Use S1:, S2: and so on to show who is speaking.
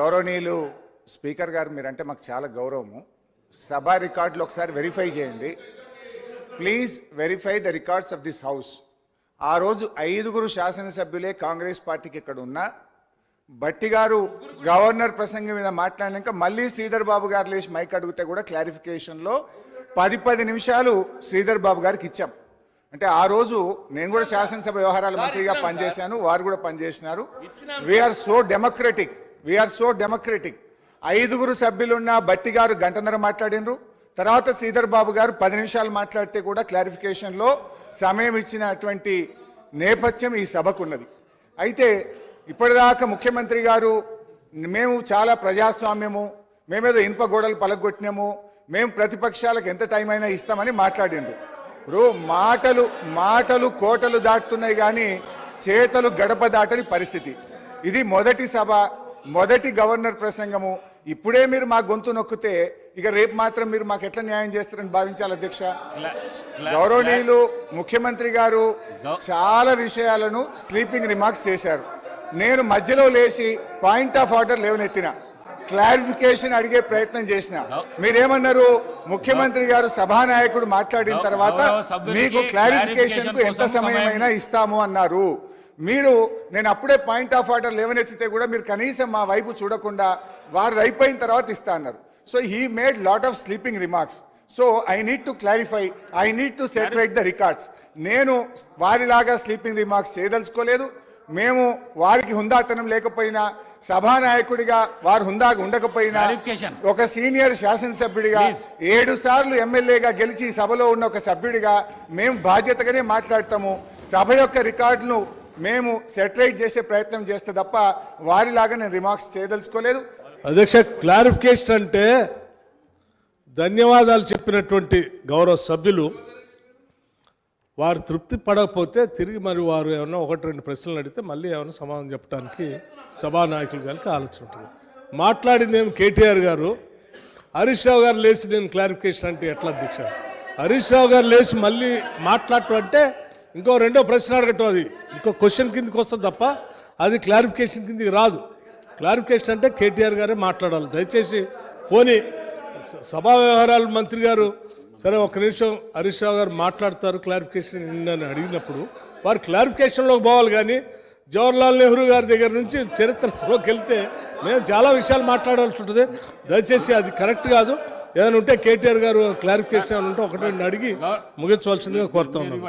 S1: గౌరవనీయులు స్పీకర్ గారు మీరంటే మాకు చాలా గౌరవము. సభ రికార్డులు ఒకసారి వెరిఫై చేయండి. Please verify the records of this house. ఆ రోజు ఐదుగురు శాసనసభ్యులే కాంగ్రెస్ పార్టీకి ఇక్కడ ఉన్నా. బట్టి గారు గవర్నర్ ప్రసంగం మీద మాట్లాడినాక మళ్ళీ శ్రీధర్ బాబు గారు లేచి మైక్ అడిగితే కూడా క్లారిఫికేషన్లో పది పది నిమిషాలు శ్రీధర్ బాబు గారికి ఇచ్చాం. అంటే ఆ రోజు నేను కూడా శాసనసభ వ్యవహారాల మంత్రిగా పనిచేశాను వారు కూడా పనిచేసినారు. We're so democratic we're so democratic ఐదుగురు సభ్యులున్న బట్టి గారు గంటన్నర మాట్లాడినరు. తర్వాత శ్రీధర్ బాబు గారు పది నిమిషాలు మాట్లాడితే కూడా క్లారిఫికేషన్లో సమయం ఇచ్చినటువంటి నేపథ్యం ఈ సభకు ఉన్నది అయితే ఇప్పటిదాకా ముఖ్యమంత్రి గారు మేము చాలా ప్రజాస్వామ్యము మేమేదో ఇనుప గోడలు పలగొట్టినాము మేము ప్రతిపక్షాలకు ఎంత టైం అయినా ఇస్తామని మాట్లాడిండ్రు ఇప్పుడు మాటలు మాటలు కోటలు దాటుతున్నాయి కానీ చేతలు గడప దాటని పరిస్థితి. ఇది మొదటి సభ మొదటి గవర్నర్ ప్రసంగము ఇప్పుడే మీరు మా గొంతు నొక్కితే ఇక రేపు మాత్రం మీరు మాకు ఎట్లా న్యాయం చేస్తారని భావించాలి అధ్యక్ష. గౌరవనీయులు ముఖ్యమంత్రి గారు చాలా విషయాలను స్లీపింగ్ రిమార్క్స్ చేశారు. నేను మధ్యలో లేచి పాయింట్ ఆఫ్ ఆర్డర్ లేవనెత్తిన క్లారిఫికేషన్ అడిగే ప్రయత్నం చేసిన. మీరేమన్నారు? ముఖ్యమంత్రి గారు సభానాయకుడు మాట్లాడిన తర్వాత మీకు క్లారిఫికేషన్కు ఎంత
S2: కోసం
S1: సమయం అయినా ఇస్తాము అన్నారు. మీరు నేను అప్పుడే పాయింట్ ఆఫ్ ఆర్డర్ లేవనెత్తితే కూడా మీరు కనీసం మా వైపు చూడకుండా వారు అయిపోయిన తర్వాత ఇస్తా అన్నారు. So he made lot of sleeping remarks so I need to clarify I need to set right the records నేను వారిలాగా స్లీపింగ్ రిమార్క్స్ చేయదలుచుకోలేదు. మేము వారికి హుందాతనం లేకపోయినా సభానాయకుడిగా వారు హుందాగా ఉండకపోయినా. ఒక సీనియర్ శాసనసభ్యుడిగా. ఏడు సార్లు ఎమ్మెల్యేగా గెలిచి సభలో ఉన్న ఒక సభ్యుడిగా మేము బాధ్యతగానే మాట్లాడతాము. సభ యొక్క రికార్డును మేము సెటిలైట్ చేసే ప్రయత్నం చేస్తే తప్ప వారిలాగా నేను రిమార్క్స్ చేయదలుచుకోలేదు.
S3: అధ్యక్ష క్లారిఫికేషన్ అంటే ధన్యవాదాలు చెప్పినటువంటి గౌరవ సభ్యులు వారు తృప్తి పడకపోతే తిరిగి మరి వారు ఏమైనా ఒకటి రెండు ప్రశ్నలు అడిగితే మళ్ళీ ఏమైనా సమాధానం చెప్పడానికి సభానాయకులు గారికి ఆలోచన ఉంటుంది. మాట్లాడింది ఏం కేటీఆర్ గారు? హరీష్ రావు గారు లేచి నేను క్లారిఫికేషన్ అంటే ఎట్లా అధ్యక్ష? హరీష్ రావు గారు లేచి మళ్ళీ మాట్లాడటం అంటే ఇంకో రెండో ప్రశ్న అడగటం అది. ఇంకో క్వశ్చన్ కిందకి వస్తుంది తప్ప అది క్లారిఫికేషన్ కిందకి రాదు. క్లారిఫికేషన్ అంటే కేటీఆర్ గారే మాట్లాడాలి. దయచేసి పోనీ సభా వ్యవహారాల మంత్రి గారు సరే ఒక నిమిషం హరీష్ రావు గారు మాట్లాడతారు క్లారిఫికేషన్ అని అడిగినప్పుడు వారు క్లారిఫికేషన్లోకి పోవాలి కానీ జవహర్లాల్ నెహ్రూ గారి దగ్గర నుంచి చరిత్రలోకి వెళ్తే మేము చాలా విషయాలు మాట్లాడాల్సి ఉంటుంది. దయచేసి అది కరెక్ట్ కాదు. ఏదైనా ఉంటే కేటీఆర్ గారు క్లారిఫికేషన్ ఉంటే ఒకటి అడిగి ముగించవలసిందిగా కోరుతా ఉన్నాం.